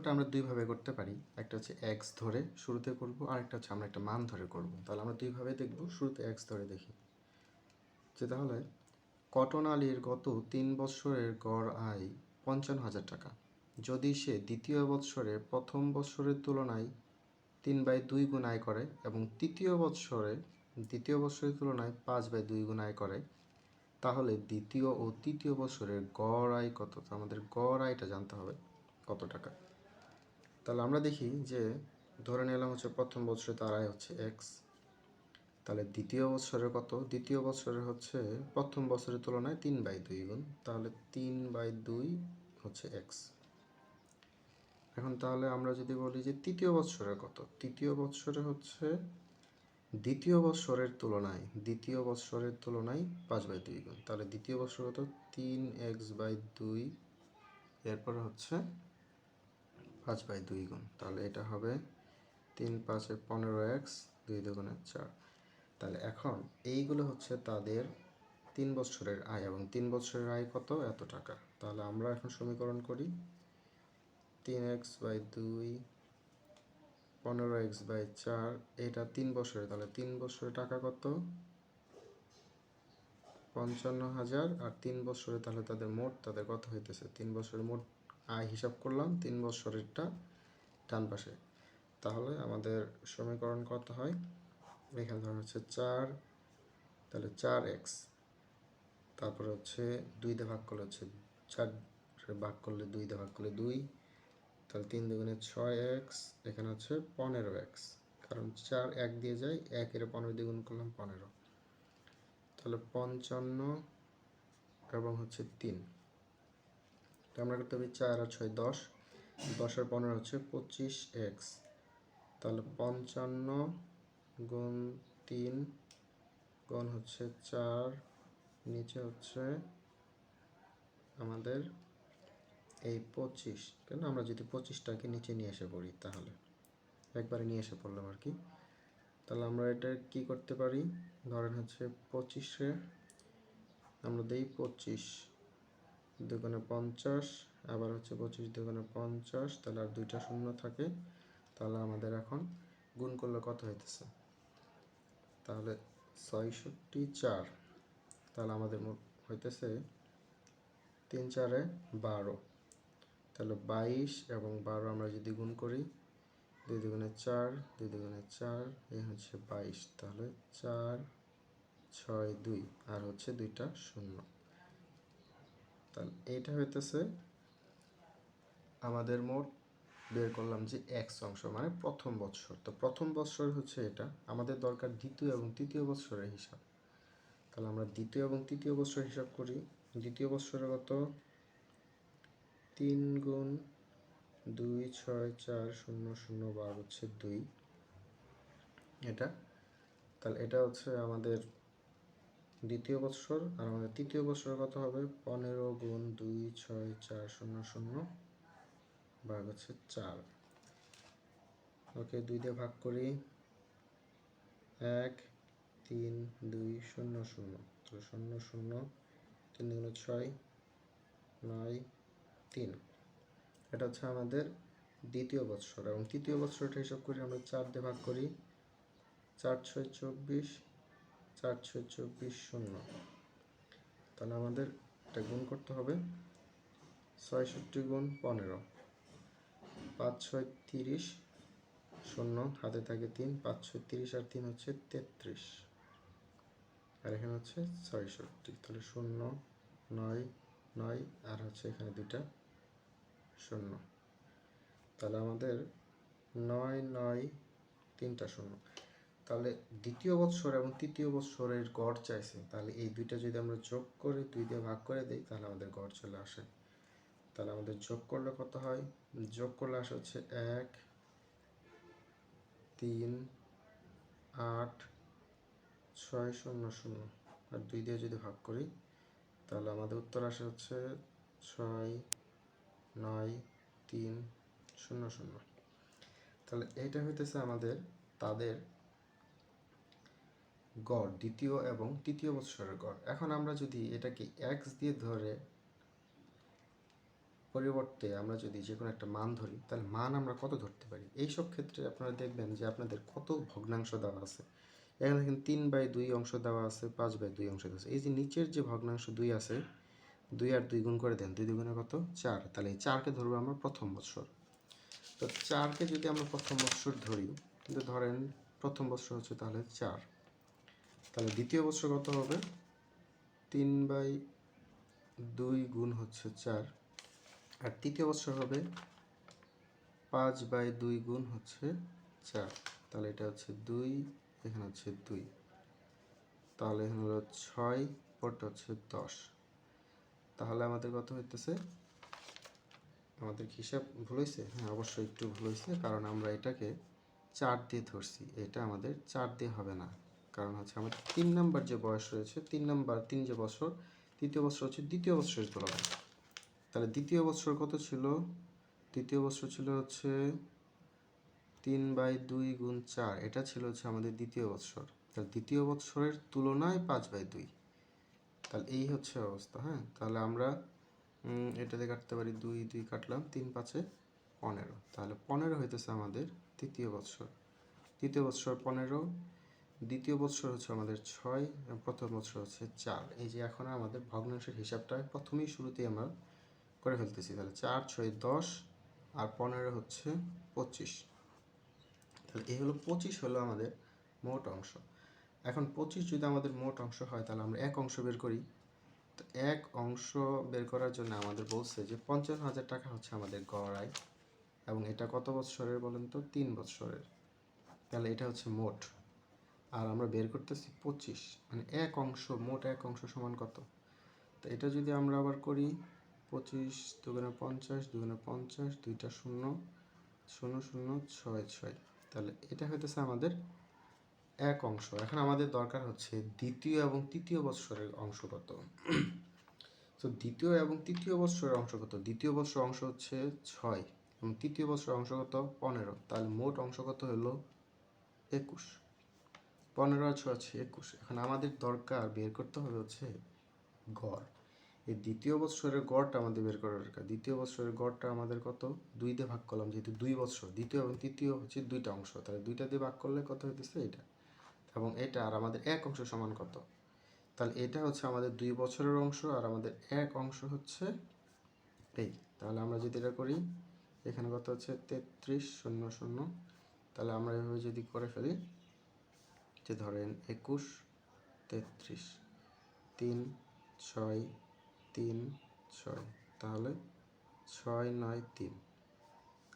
অঙ্কটা আমরা দুইভাবে করতে পারি। একটা হচ্ছে এক্স ধরে শুরুতে করব আর একটা হচ্ছে আমরা একটা মান ধরে করব। তাহলে আমরা দুইভাবে দেখব, শুরুতে এক্স ধরে দেখি। যে তাহলে কটন আলীর গত তিন বছরের গড় আয় পঞ্চান্ন হাজার টাকা। যদি সে দ্বিতীয় বৎসরে প্রথম বৎসরের তুলনায় তিন বাই দুই গুণ আয় করে এবং তৃতীয় বৎসরে দ্বিতীয় বৎসরের তুলনায় পাঁচ বাই দুই গুণ আয় করে, তাহলে দ্বিতীয় ও তৃতীয় বছরের গড় আয় কত? আমাদের গড় আয়টা জানতে হবে কত টাকা। তাহলে আমরা দেখি যে ধরে নিলাম হচ্ছে প্রথম বছরে তার আয় হচ্ছে এক্স তাহলে দ্বিতীয় বছরের কত? দ্বিতীয় বছরে হচ্ছে প্রথম বছরের তুলনায় তিন বাই দুই গুণ, তাহলে তিন বাই দুই হচ্ছে এক্স এখন তাহলে আমরা যদি বলি যে তৃতীয় বৎসরের কত? তৃতীয় বৎসরে হচ্ছে দ্বিতীয় বছরের তুলনায়, দ্বিতীয় বৎসরের তুলনায় পাঁচ বাই দুই গুণ, তাহলে দ্বিতীয় বছর কত? তিন এক্স বাই দুই, এরপর হচ্ছে পাঁচ বাই দুই গুণ। তাহলে এটা হবে তিন পাঁচে পনেরো এক্স, দুই দুগুণে চার। তাহলে এখন এইগুলো হচ্ছে তাদের তিন বছরের আয় এবং তিন বছরের আয় কত? এত টাকা। তাহলে আমরা এখন সমীকরণ করি। তিন এক্স বাই দুই, পনেরো এক্স বাই চার, এটা তিন বছরে তাহলে তিন বছরে টাকা কত? পঞ্চান্ন হাজার। আর তিন বছরে তাহলে তাদের মোট, তাদের কত হইতেছে? তিন বছরের মোট আয় হিসাব করলাম তিন বছরেরটা ডান পাশে। তাহলে আমাদের সমীকরণ কত হয়? এখানে ধরুন হচ্ছে চার, তাহলে চার এক্স তারপরে হচ্ছে দুই দিয়ে ভাগ করলে হচ্ছে চার ভাগ করলে দুই দিয়ে ভাগ করলে দুই। তাহলে তিন দুগুণে ছয় এক্স এখানে হচ্ছে পনেরো এক্স কারণ চার এক দিয়ে যায় একের পনেরো দ্বিগুণ করলাম পনেরো। তাহলে পঞ্চান্ন এবং হচ্ছে তিন। তো আমরা করতে পারি চার আর ছয় দশ দশ আর পনেরো হচ্ছে পঁচিশ এক্স তাহলে পঞ্চান্ন গুণ তিন গুণ হচ্ছে চার, নিচে হচ্ছে আমাদের এই পঁচিশ। কেন আমরা যদি পঁচিশটাকে নিচে নিয়ে এসে পড়ি তাহলে। একবারে নিয়ে এসে পড়লাম আর কি। তাহলে আমরা এটা কি করতে পারি? ধরেন হচ্ছে পঁচিশে, আমরা দিই পঁচিশ। দুগুণে পঞ্চাশ, আবার হচ্ছে পঁচিশ দুগুণে পঞ্চাশ, তাহলে আর দুইটা শূন্য থাকে, তাহলে আমাদের এখন গুণ করলে কত হইতেছে? তাহলে ছয়ষট্টি চার, তাহলে আমাদের হইতেছে তিন চারে বারো, তাহলে বাইশ এবং বারো আমরা যদি গুণ করি, দুই দুগুণে চার, দুই দুগুণে চার এই হচ্ছে বাইশ, তাহলে চার, ছয়, দুই, আর হচ্ছে দুইটা শূন্য। তাহলে এইটা হইতেছে আমাদের মোট বের করলাম যে এক্স অংশ মানে প্রথম বৎসর। তো প্রথম বৎসর হচ্ছে এটা, আমাদের দরকার দ্বিতীয় এবং তৃতীয় বৎসরের হিসাব। তাহলে আমরা দ্বিতীয় এবং তৃতীয় বৎসর হিসাব করি। দ্বিতীয় বৎসরে কত? তিন গুণ দুই, ছয়, চার, শূন্য শূন্য, বার হচ্ছে দুই। এটা? তাহলে এটা হচ্ছে আমাদের দ্বিতীয় বৎসর আর আমাদের তৃতীয় বৎসর কত হবে পনেরো গুণ দুই ছয় চার শূন্য শূন্য ভাগ হচ্ছে চার। ওকে, দুই দিয়ে ভাগ করি। এক, তিন, দুই, শূন্য শূন্য। তাহলে শূন্য শূন্য, তিন দুগুণ ছয়, নয়, তিন। এটা হচ্ছে আমাদের দ্বিতীয় বৎসর এবং তৃতীয় বৎসরটা হিসাব করি আমরা চার দিয়ে ভাগ করি। চার, ছয়, চব্বিশ চার, ছয়, চব্বিশ, শূন্য। তাহলে আমাদের এটা গুণ করতে হবে। ছয়ষট্টি গুণ পনেরো। পাঁচ, ছয়, তিরিশ, শূন্য, হাতে থাকে তিন, পাঁচ, ছয়, তিরিশ আর তিন হচ্ছে তেত্রিশ। আর এখানে হচ্ছে ছয়ষট্টি। তাহলে শূন্য, নয় নয়, আর হচ্ছে এখানে দুইটা শূন্য। তাহলে আমাদের নয় নয়, তিনটা শূন্য। তাহলে দ্বিতীয় বৎসর এবং তৃতীয় বৎসরের গড় চাইছে। তাহলে এই দুইটা যদি আমরা যোগ করে, দুই দিয়ে ভাগ করে দিই, তাহলে আমাদের গড় চলে আসে। তাহলে আমাদের যোগ করলে কত হয়? যোগ করলে আসে হচ্ছে এক, তিন, আট, ছয়, শূন্য শূন্য। আর দুই দিয়ে যদি ভাগ করি, তাহলে আমাদের উত্তর আসে হচ্ছে ছয়, নয়, তিন, শূন্য শূন্য। তাহলে এইটা হইতেছে আমাদের তাদের গড়, দ্বিতীয় এবং তৃতীয় বৎসরের গড়। এখন আমরা যদি এটাকে এক্স দিয়ে ধরে পরিবর্তে আমরা যদি যে কোনো একটা মান ধরি, তাহলে মান আমরা কত ধরতে পারি? এইসব ক্ষেত্রে আপনারা দেখবেন যে আপনাদের কত ভগ্নাংশ দেওয়া আছে। এখানে দেখেন তিন বাই দুই অংশ দেওয়া আছে, পাঁচ বাই দুই অংশ দেওয়া আছে। এই যে নিচের যে ভগ্নাংশ দুই আছে, দুই আর দুই গুণ করে দেন, দুই দুগুণে কত? চার। তাহলে এই চারকে ধরবো আমরা প্রথম বৎসর। তো চারকে যদি আমরা প্রথম বৎসর ধরি, কিন্তু ধরেন প্রথম বৎসর হচ্ছে তাহলে চার। তাহলে দ্বিতীয় বৎসর কত হবে? তিন বাই দুই গুণ হচ্ছে চার। আর তৃতীয় বৎসর হবে পাঁচ বাই দুই গুণ হচ্ছে চার। তাহলে এটা হচ্ছে দুই, এখানে হচ্ছে দুই। তাহলে এখানে হলো ছয়, পরটা হচ্ছে দশ। তাহলে আমাদের কত হইতেছে? আমাদের হিসাব ভুল হয়েছে হ্যাঁ অবশ্যই একটু ভুল হয়েছে কারণ আমরা এটাকে চার দিয়ে ধরছি। এটা আমাদের চার দিয়ে হবে না। কারণ হচ্ছে আমাদের তিন নাম্বার যে বয়স রয়েছে, তিন নাম্বার, তিন যে বছর, তৃতীয় বছর হচ্ছে দ্বিতীয় বছরের তুলনায় তাহলে দ্বিতীয় বছর কত ছিল? দ্বিতীয় বছর ছিল হচ্ছে তিন বাই দুই গুণ চার, এটা ছিল হচ্ছে আমাদের দ্বিতীয় বৎসর তাহলে দ্বিতীয় বৎসরের তুলনায় পাঁচ বাই দুই। তাহলে এই হচ্ছে অবস্থা হ্যাঁ? তাহলে আমরা এটাতে কাটতে পারি দুই দুই কাটলাম, তিন পাঁচে পনেরো। তাহলে পনেরো হইতেছে আমাদের তৃতীয় বৎসর তৃতীয় বৎসর পনেরো দ্বিতীয় বৎসর হচ্ছে আমাদের ছয় এবং প্রথম বৎসর হচ্ছে চার। এই যে এখন আমাদের ভগ্নাংশের হিসাবটা প্রথমেই শুরুতেই আমরা করে ফেলতেছি। তাহলে চার, ছয়, দশ আর পনেরো হচ্ছে পঁচিশ। তাহলে এই হলো পঁচিশ হলো আমাদের মোট অংশ। এখন পঁচিশ যদি আমাদের মোট অংশ হয়, তাহলে আমরা এক অংশ বের করি। তো এক অংশ বের করার জন্য আমাদের বলছে যে পঞ্চান্ন হাজার টাকা হচ্ছে আমাদের গড় আয়। এবং এটা কত বৎসরের বলেন তো? তিন বৎসরের। তাহলে এটা হচ্ছে মোট। আর আমরা বের করতেছি পঁচিশ মানে এক অংশ, মোট এক অংশ সমান কত? তো এটা যদি আমরা আবার করি, পঁচিশ দুগুণে পঞ্চাশ দুগুণে পঞ্চাশ, দুইটা শূন্য শূন্য শূন্য ছয় ছয়। তাহলে এটা হইতেছে আমাদের এক অংশ। এখন আমাদের দরকার হচ্ছে দ্বিতীয় এবং তৃতীয় বৎসরের অংশ কত? তো দ্বিতীয় এবং তৃতীয় বৎসরের অংশ কত? দ্বিতীয় বৎসর অংশ হচ্ছে ছয় এবং তৃতীয় বৎসরের অংশ কত? পনেরো। তাহলে মোট অংশ কত হলো? একুশ। পনেরো আর ছয় আছে একুশ। এখন আমাদের দরকার বের করতে হবে হচ্ছে গড়। এই দ্বিতীয় বৎসরের গড়টা আমাদের বের করার দরকার। দ্বিতীয় বৎসরের গড়টা আমাদের কত? দুই দিয়ে ভাগ করলাম, যেহেতু দুই বৎসর। দ্বিতীয় এবং তৃতীয় হচ্ছে দুইটা অংশ। তাহলে দুইটা দিয়ে ভাগ করলে কত হইতেছে এটা? এবং এটা আর আমাদের এক অংশ সমান কত? তাহলে এটা হচ্ছে আমাদের দুই বছরের অংশ আর আমাদের এক অংশ হচ্ছে এই। তাহলে আমরা যদি এটা করি, এখানে কত হচ্ছে? তেত্রিশ শূন্য শূন্য। তাহলে আমরা এভাবে যদি করে ফেলি যে ধরেন একুশ, তেত্রিশ, তিন, ছয় তিন, ছয়, তাহলে ছয়, নয়, তিন।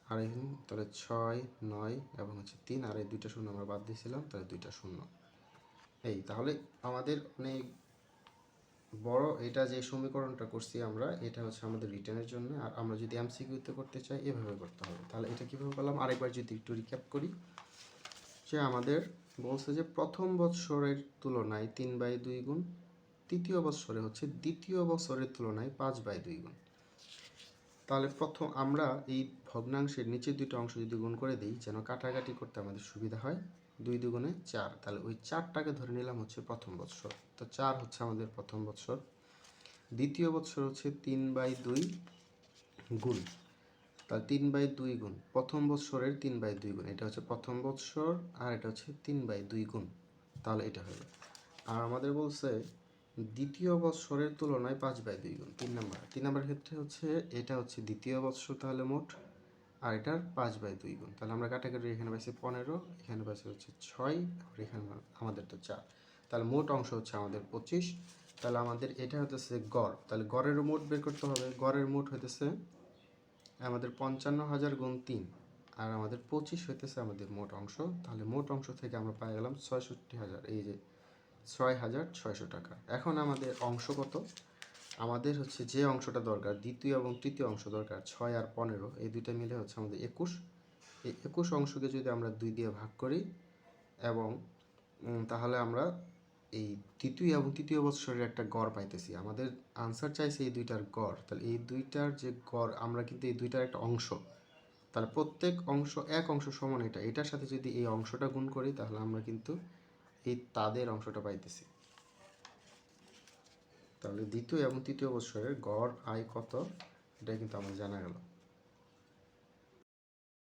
আর এখানে তাহলে ছয়, নয় এবং হচ্ছে তিন, আর এই দুইটা শূন্য আমরা বাদ দিয়েছিলাম, তাহলে দুইটা শূন্য। এই, তাহলে আমাদের অনেক বড় এটা যে সমীকরণটা করছি আমরা, এটা হচ্ছে আমাদের রিটার্নের জন্য, আর আমরা যদি এমসিকিউতে করতে চাই, এভাবে করতে হবে। তাহলে এটা কীভাবে করলাম? আরেকবার যদি একটু রিক্যাপ করি। যে আমাদের বলছে যে প্রথম বৎসরের তুলনায় তিন বাই দুই গুণ, তৃতীয় বৎসরে হচ্ছে দ্বিতীয় বছরের তুলনায় পাঁচ বাই দুই গুণ। তাহলে প্রথম আমরা এই ভগ্নাংশের নিচের দুটো অংশ যদি গুণ করে দিই, যেন কাটাকাটি করতে আমাদের সুবিধা হয়, দুই দুগুণে চার। তাহলে ওই চারটাকে ধরে নিলাম হচ্ছে প্রথম বৎসর। তো চার হচ্ছে আমাদের প্রথম বৎসর। দ্বিতীয় বৎসর হচ্ছে তিন বাই দুই গুণ। তাহলে তিন বাই দুই গুণ। প্রথম বৎসরের তিন বাই দুই গুণ। এটা হচ্ছে প্রথম বৎসর আর এটা হচ্ছে তিন বাই দুই গুণ। তাহলে এটা হলো। আর আমাদের বলছে দ্বিতীয় বৎসরের তুলনায় পাঁচ বাই দুই গুণ, তিন নাম্বার। তিন নাম্বার ক্ষেত্রে হচ্ছে এটা হচ্ছে দ্বিতীয় বৎসর তাহলে মোট আর এটার পাঁচ বাই দুই গুণ। তাহলে আমরা কাটাকাটি এখানে পাইছি পনেরো, এখানে পাইছি হচ্ছে ছয়, আর এখানে আমাদের তো চার। তাহলে মোট অংশ হচ্ছে আমাদের পঁচিশ। তাহলে আমাদের এটা হতেছে গড়। তাহলে গড়ের মোট বের করতে হবে। গড়ের মোট হইতেছে আমাদের পঞ্চান্ন হাজার গুণ তিন, আর আমাদের পঁচিশ হইতেছে আমাদের মোট অংশ। তাহলে মোট অংশ থেকে আমরা পাই গেলাম ছয়ষট্টি হাজার, এই যে ছয় হাজার ছয়শো টাকা। এখন আমাদের অংশ কত? আমাদের হচ্ছে যে অংশটা দরকার, দ্বিতীয় এবং তৃতীয় অংশ দরকার, ছয় আর পনেরো, এই দুইটা মিলে হচ্ছে আমাদের একুশ। এই একুশ অংশকে যদি আমরা দুই দিয়ে ভাগ করি, এবং তাহলে আমরা এই দ্বিতীয় এবং তৃতীয় বৎসরের একটা গড় পাইতেছি। আমাদের আনসার চাইছে এই দুইটার গড়। তাহলে এই দুইটার যে গড়, আমরা কিন্তু এই দুইটার একটা অংশ। তাহলে প্রত্যেক অংশ, এক অংশ সমান এটা। এটার সাথে যদি এই অংশটা গুণ করি, তাহলে আমরা কিন্তু এই তাদের অংশটা পাইতেছি। তাহলে দ্বিতীয় এবং তৃতীয় বৎসরের গড় আয় কত? এটা কিন্তু আমার জানা গেল।